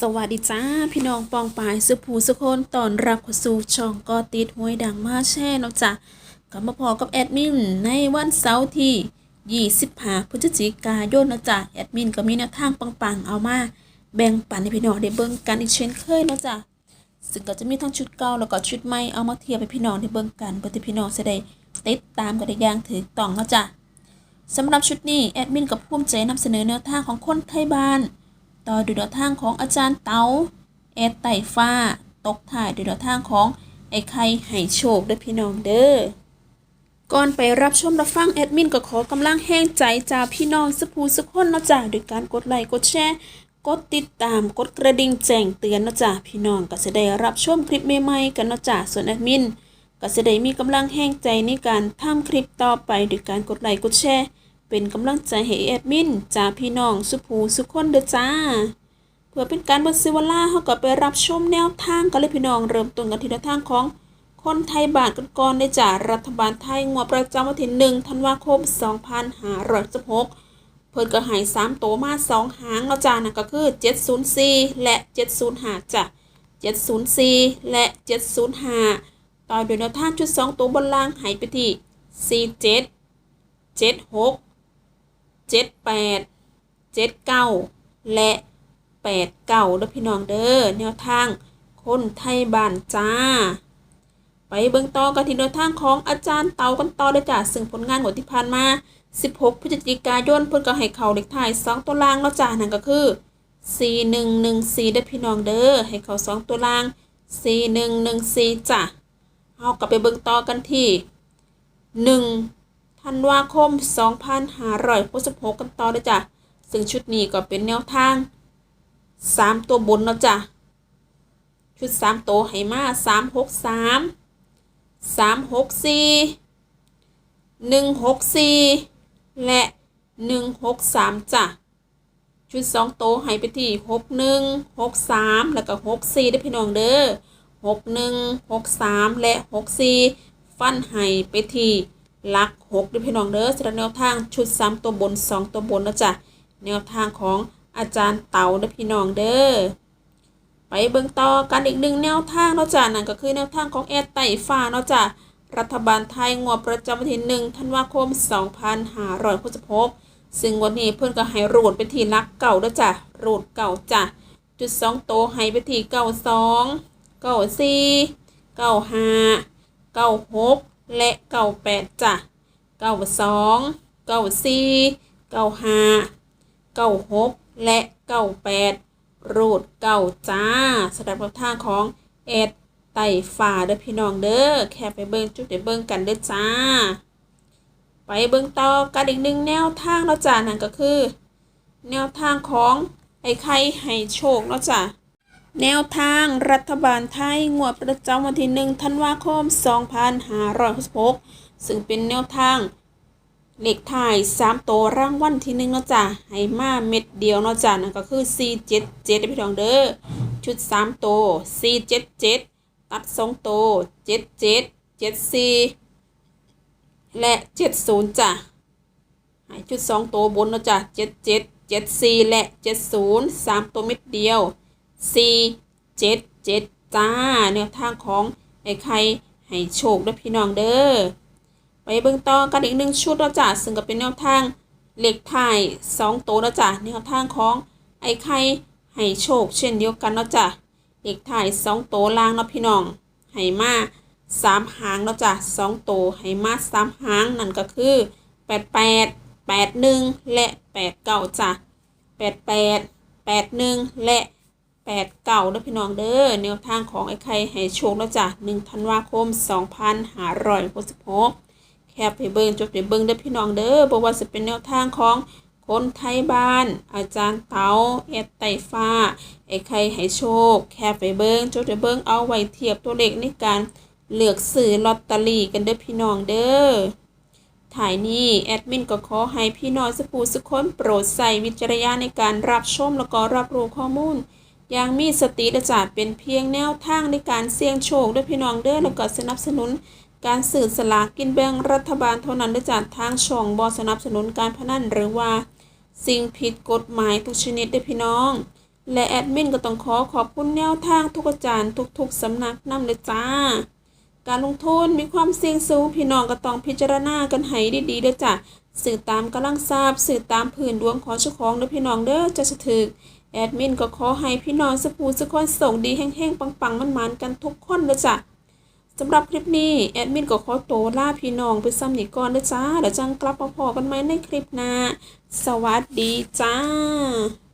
สวัสดีจ้า พี่น้องปองปายสุภูสุคนตอนรับเข้าสู่ช่องกอติดห้วยดังมาแช่เนาะจ้ะกลับมาพอกับแอดมินในวันเสาร์ที่ 25พฤศจิกายนนะจ้ะแอดมินก็มีแนวทางปังๆ เอามาแบ่งปันให้พี่น้องได้เบิ่งกันอีกเช่นเคยเนาะจ้ะซึ่งก็จะมีทั้งชุดเก่าแล้วก็ชุดใหม่เอามาเทียบให้พี่น้องได้เบิ่งกันเพื่อที่พี่น้องจะได้ติดตามกันได้อย่างถูกต้องเนาะจ้ะสำหรับชุดนี้แอดมินกับภูมิใจนำเสนอแนวทางของคนไทยบ้าน ต่อด้วยแนวทางของอาจารย์เตาแอดไต่ฟ้า ตกถ่ายด้วยแนวทางของไอ้ไข่ไห่โชคด้วยพี่น้องเด้อก่อนไปรับชมรับฟังแอดมินก็ขอกำลังแห้งใจจากพี่น้องสปูสุกคนนะจ้ะด้วยการกดไลค์กดแชร์กดติดตามกดกระดิ่งแจ้งเตือนนะจ้ะพี่น้องก็จะได้รับชมคลิปใหม่ๆกันนะจ้ะส่วนแอดมินก็จะได้มีกำลังแห้งใจในการทำคลิปต่อไปด้วยการกดไลค์กดแชร์ เป็นกำลังใจให้แอดมินจากพี่น้องสุภูสุคนเด้อจ้า เพื่อเป็นการบดซิวลาเขาก็ไปรับชมแนวทางกันเลยพี่น้องเริ่มต้นกันที่แนวทางของคนไทยบาทกันก่อนได้จากรัฐบาลไทยงวดประจำวันที่หนึ่งธันวาคม2516เพิ่นก็หายสามโตมาสองหางเนาะจ้านั่นก็คือ 704 และ 705จ้ะ704 และ 705 ต่อโดยแนวทางชุดสองตัวบนล่างหายไปที่47 76 78 79 และแปดเก่าด้อพี่น้องเด้อแนวทางคนไทยบ้านจ้า ไปเบิ่งต่อกันที่แนวทางของอาจารย์เตากันต่อเลยจ้ะซึ่งผลงานงวดที่ผ่านมา 16 พฤศจิกายนเพิ่นก็ให้เขาเลขท้าย 2 ตัวล่างแล้วจ้ะนั่นก็คือ 4114เด้อพี่น้องเด้อให้เขา 2 ตัวล่าง 4114จ้ะเอากลับไปเบิ่งต่อกันที่ 1 ธันวาคม 2566 กันต่อเลยจ้ะ ซึ่งชุดนี้ก็เป็นแนวทางสามตัวบนเนาะจ้ะ ชุดสามตัวให้มาสามหกสามสามหกสี่หนึ่งหกสี่และหนึ่งหกสามจ้ะ ชุดสองตัวให้ไปที่หกหนึ่งหกสามแล้วก็หกสี่ได้พี่น้องเด้อหกหนึ่งหกสามและหกสี่ฟันให้ไปที่ ลักหกด้อพี่น้องเด้อสำหรับแนวทางชุดสามตัวบนสองตัวบนนะจ้ะแนวทางของอาจารย์เต๋าเด้อพี่น้องเด้อไปเบิ่งต่อกันอีกหนึ่งแนวทางเนาะจ้ะนั่นก็คือแนวทางของแอดไต่ฟ้าเนาะจ้ะรัฐบาลไทยงวดประจำวันที่หนึ่งธันวาคม 2566ซึ่งวันนี้เพื่อนก็ให้รูดไปที่ลักเก่าเด้อจ้ะรูดเก่าจ้ะจุดสองโตให้ไปที่เก้าสองเก้าสี่เก้าห้าเก้าหก และเก้าแปดจ้ะเก้าสองเก้าสี่เก้าห้าเก้าหกและเก้าแปดรูดเก้าจ้าสำหรับแนวทาของเอ็ดไต่ฝ่าเด้อพี่น้องเด้อแค่ไปเบิ่งจุดเดี๋ยวเบิ่งกันเด้อจ้า ไปเบิ่งต่อกันอีกหนึ่งแนวทางเนาะจ้านั่นก็คือ แนวทางของไอ้ไข่ให้โชคเนาะจ้า แนวทางรัฐบาลไทยงวดประจำวันที่หนึ่งธันวาคม 2566 ซึ่งเป็นแนวทางเลขท้ายสามตัวรางวัลที่หนึ่งเนาะจ้ะให้มาเม็ดเดียวเนาะจ้ะนั่นก็คือ 4 7 7พี่น้องเด้อ ชุดสามตัว4 7 7 ตัดสองตัว7 7 7 4 และ 70จ้ะให้ชุดสองตัวบนเนาะจ้ะ7 7 7 4 และ 70สามตัวเม็ดเดียว 4 7 7จ้าแนวทางของไอ้ไข่ให้โชคด้อพี่น้องเด้อไปเบิ่งต่อกันอีกหนึ่งชุดแล้วจ้ะซึ่งก็เป็นแนวทางเหล็กถ่ายสองตัวแล้วจ้ะแนวทางของไอ้ไข่ให้โชคเช่นเดียวกันเนาะจ้ะเหล็กถ่ายสองตัวล่างเนาะพี่น้องให้มาสามหางเนาะจ้ะสองตัวให้มาสามหางนั่นก็คือแปดแปดแปดหนึ่งและแปดเก้าจ้ะแปดแปดแปดหนึ่งและ แปดเก้าเด้อพี่น้องเด้อแนวทางของไอ้ไข่ให้โชคแล้วจ้ะหนึ่งธันวาคมสองพันหาร้อยหกสิบหกแคบไปเบิ่งจบไปเบิ่งเด้อพี่น้องเด้อบอกว่าจะเป็นแนวทางของคนไทยบ้าน อาจารย์เตาแอดไตฟ้า ไอ้ใครให้โชค แคบไปเบิ่งจบไปเบิ่งเอาไว้เทียบตัวเลขในการเลือกซื้อลอตเตอรี่กันเด้อพี่น้องเด้อถ่ายนี้แอดมินก็ขอให้พี่น้องสปูสุคนโปรดใส่วิจารณญาณในการรับชมแล้วก็รับรู้ข้อมูล อย่างมีสติและจัดเป็นเพียงแนวทางในการเสี่ยงโชคด้วยพี่น้องเด้อแล้วก็สนับสนุน การสื่อสลากกินแบ่งรัฐบาลเท่านั้นด้จากทางช่องบอสนับสนุนการพนันหรือว่า สิ่งผิดกฎหมายทุกชนิดด้อพี่น้อง และแอดมินก็ต้องขอขอบคุณแนวทางทุกอาจารย์ทุกๆสำนักนำเลยจ้า การลงทุนมีความเสี่ยงสูงพี่น้องก็ต้องพิจารณากันให้ดีๆเด้อจ้ะสื่อตามกำลังทราบสื่อตามผื่นดวงของเจ้าของด้อพี่น้องเด้อจะสะถึก แอดมินก็ขอให้พี่น้องสปูสกคนส่งดีแห้งๆ ปังๆ มันๆ กันทุกคนเลยจ้ะสำหรับคลิปนี้ แอดมินก็ขอโตล่าพี่น้องไปซ้ำนี่ก่อนเด้อจ้าเดี๋ยวจังกลับมาพอกันไหมในคลิปหน้า สวัสดีจ้า